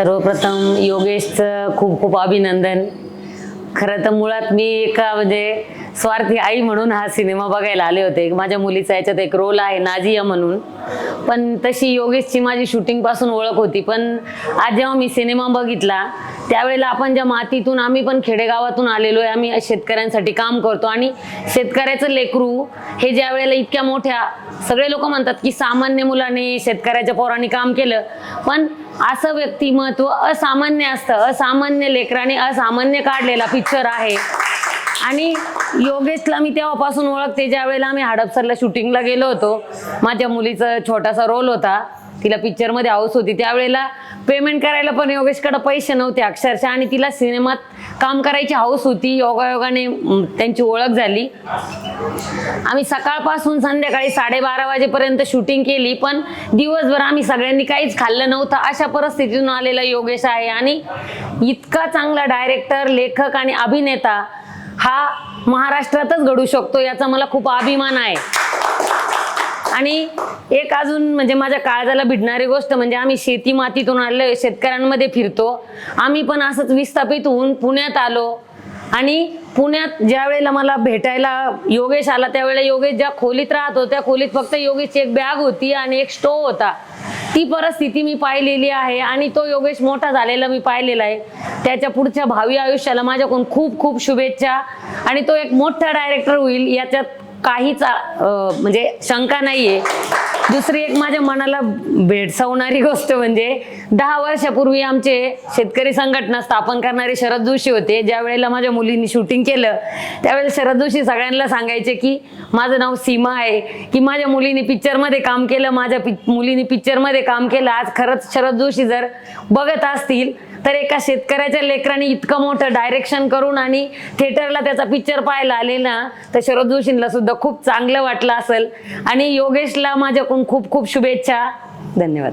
सर्वप्रथम योगेशचं खूप खूप अभिनंदन. खरं तर मुळात मी एका म्हणजे स्वार्थी आई म्हणून हा सिनेमा बघायला आले होते. माझ्या मुलीचा याच्यात एक रोल आहे नाझिया म्हणून. पण तशी योगेशची माझी शूटिंगपासून ओळख होती. पण आज जेव्हा मी सिनेमा बघितला त्यावेळेला आपण ज्या मातीतून आम्ही पण खेडेगावातून आलेलो आहे आम्ही शेतकऱ्यांसाठी काम करतो. आणि शेतकऱ्याचं लेकरू हे ज्या वेळेला इतक्या मोठ्या सगळे लोक म्हणतात की सामान्य मुलाने शेतकऱ्याच्या पोरांनी काम केलं. पण असं व्यक्तिमत्व असामान्य असतं. असामान्य लेकराने असामान्य काढलेला पिक्चर आहे. आणि योगेशला मी तेव्हापासून ओळखते ज्या वेळेला आम्ही हडपसरला शूटिंगला गेलो होतो. माझ्या मुलीचा छोटासा रोल होता. तिला पिक्चरमध्ये हाऊस होती. त्यावेळेला पेमेंट करायला पण योगेशकडे पैसे नव्हते अक्षरशः आणि तिला सिनेमात काम करायची हाऊस होती. योगायोगाने त्यांची ओळख झाली. आम्ही सकाळपासून संध्याकाळी साडेबारा वाजेपर्यंत शूटिंग केली पण दिवसभर आम्ही सगळ्यांनी काहीच खाल्लं नव्हतं. अशा परिस्थितीतून आलेला योगेश आहे आणि इतका चांगला डायरेक्टर लेखक आणि अभिनेता हा महाराष्ट्रातच घडू शकतो याचा मला खूप अभिमान आहे. आणि एक अजून म्हणजे माझ्या काळजाला भिडणारी गोष्ट म्हणजे आम्ही शेती मातीतून आलो शेतकऱ्यांमध्ये फिरतो. आम्ही पण असंच विस्थापित होऊन पुण्यात आलो. आणि पुण्यात ज्या वेळेला मला भेटायला योगेश आला त्यावेळेला योगेश ज्या खोलीत राहत होत्या त्या खोलीत फक्त योगेशची एक बॅग होती आणि एक स्टो होता. ती परिस्थिती मी पाहिलेली आहे आणि तो योगेश मोठा झालेला मी पाहिलेला आहे. त्याच्या पुढच्या भावी आयुष्याला माझ्याकडून खूप खूप शुभेच्छा. आणि तो एक मोठा डायरेक्टर होईल याच्यात काहीच म्हणजे शंका नाहीये. दुसरी एक माझ्या मनाला भेडसावणारी गोष्ट म्हणजे दहा वर्षापूर्वी आमचे शेतकरी संघटना स्थापन करणारे शरद जोशी होते. ज्या वेळेला माझ्या मुलींनी शूटिंग केलं त्यावेळेला शरद जोशी सगळ्यांना सांगायचे की माझं नाव सीमा आहे. की माझ्या मुलीने पिक्चरमध्ये काम केलं माझ्या पि मुलीने पिक्चरमध्ये काम केलं. आज खरंच शरद जोशी जर बघत असतील तर एका शेतकऱ्याच्या लेकराने इतकं मोठं डायरेक्शन करून आणि थिएटरला त्याचा पिक्चर पाहायला आले ना तर शरद जोशींना सुद्धा खूप चांगलं वाटलं असेल. आणि योगेशला माझ्याकडून खूप खूप शुभेच्छा. धन्यवाद.